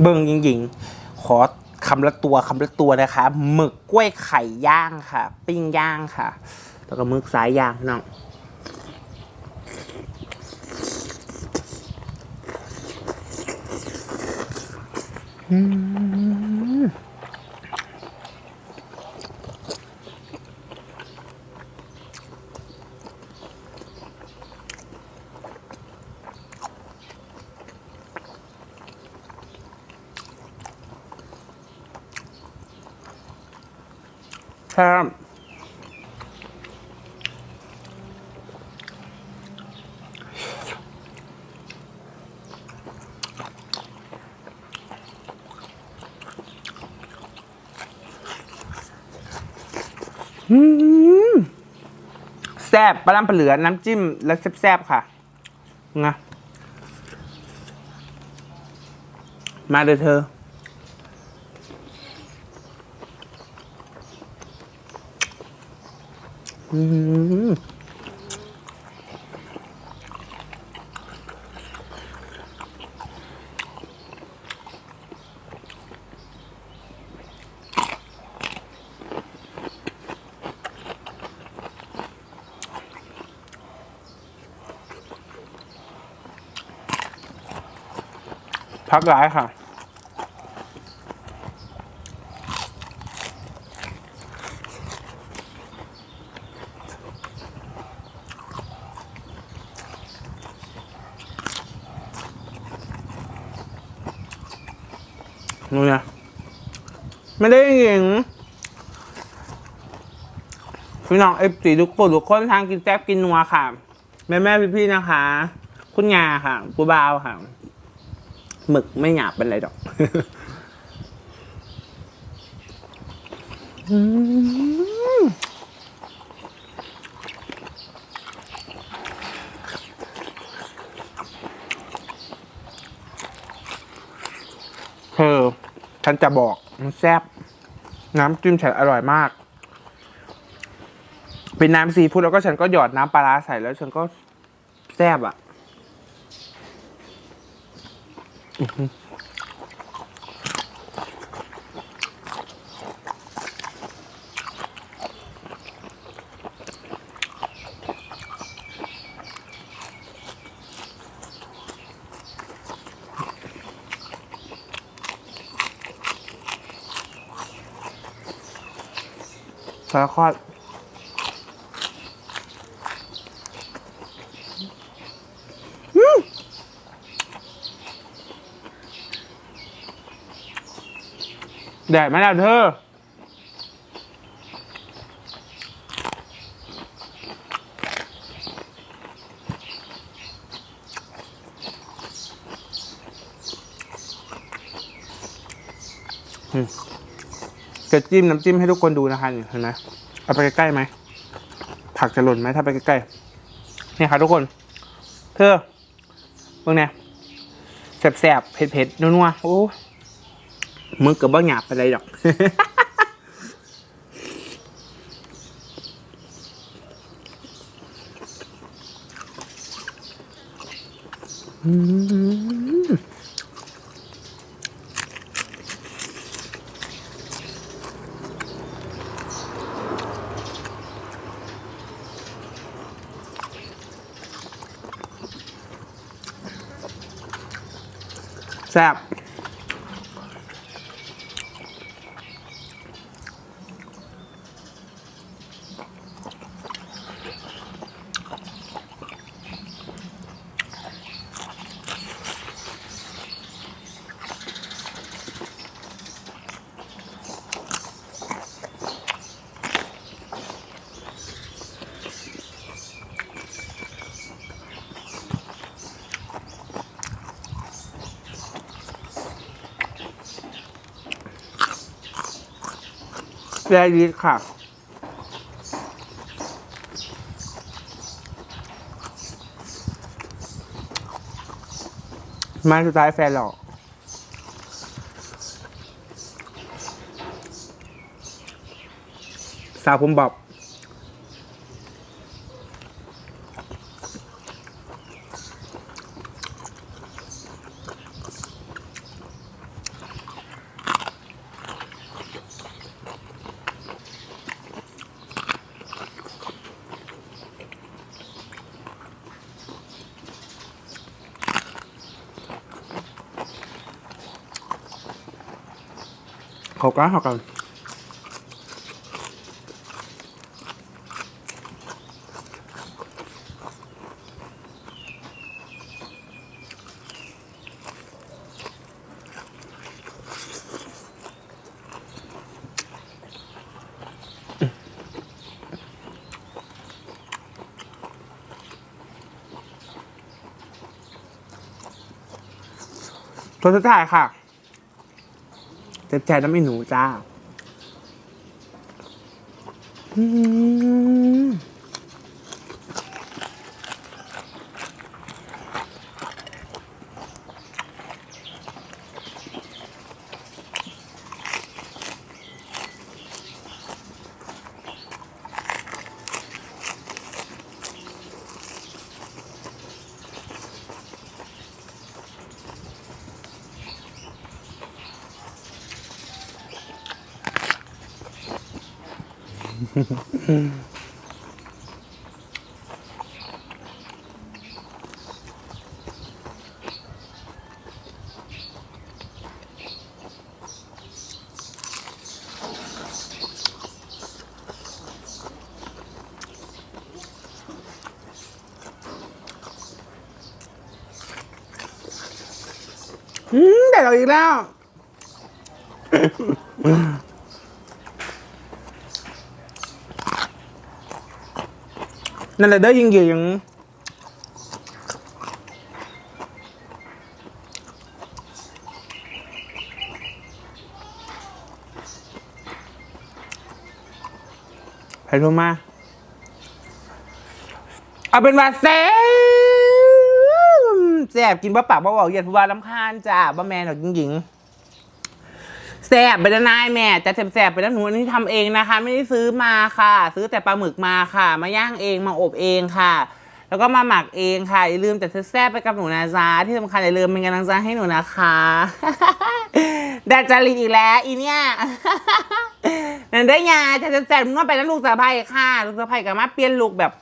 เบิ่งจริงๆ ขอคำละตัวคำละตัวนะคะหมึกกล้วยไข่ย่างค่ะ ปิ้งย่างค่ะ แล้วก็หมึกสายย่างน้องอืม ครับแซ่บปลาล้ำปลาเหลือน้ำจิ้มแล้วแซ่บๆค่ะนะมาเลยเธอ อืม พักร้ายค่ะ นู่นนะไม่ได้ยิงพี่น้องเอฟซีทุกคนทุกคนทางกินแซ่บกินนัวค่ะ แม่แม่พี่พี่นะคะ คุณยาค่ะกูบาวค่ะ หมึกไม่หยาบเป็นไรดอกอืมเธอ ฉันจะบอกมันแซ่บน้ำจิ้มฉันอร่อยมาก เป็นน้ำซีฟู้ดแล้วก็ฉันก็หยอดน้ำปลาร้าใส่แล้วฉันก็แซ่บอะ สารคอดแดดไหมล่ะเธอ จะจิ้มน้ำจิ้มให้ทุกคนดูนะคะเห็นไหมเอาไปใกล้ๆไหมผักจะหล่นไหมถ้าไปใกล้ๆเนี่ยค่ะทุกคน เธอเบิ่งเนี่ยแสบๆเผ็ดๆนัวๆโอ้มึงกับบ้าหยาบไปเลยดอกอืม แซ่บ แร่ดีค่ะ มาสุดท้ายแฟนหรอกสาวผมบอก เขากันเขากันตัวสุดท้ายค่ะ เจ็บใจน้ำไม่หนูจ้า อืม อืมแต่เราอีกแล้ว นั่นแหละเด้อยิงหยิงใครโทรมา เอาเป็นว่าแซ่แซ่บกินบ่ปากบ่เบาเย็นผู้ว่าลำคาญจ้าบ่แมนหรอกหญิงๆ แซ่บไปแล้วนายแม่จะแซ่บๆไปแล้วหนูอันนี้ทำเองนะคะ ไม่ได้ซื้อมาค่ะ ซื้อแต่ปลาหมึกมาค่ะ มาย่างเองมาอบเองค่ะ แล้วก็มาหมักเองค่ะอย่าลืมแต่แซ่บไปกับหนูนะจ๊ะที่สำคัญอย่าลืมเป็นกำลังใจให้หนูนะคะแดดจริตอีกแล้วอีเนี่ยนั่นได้ยาจะแซ่บๆมึงว่าไปแล้วลูกสะใภ้ค่ะ ลูกสะใภ้กับมาเปลี่ยนลูกแบบ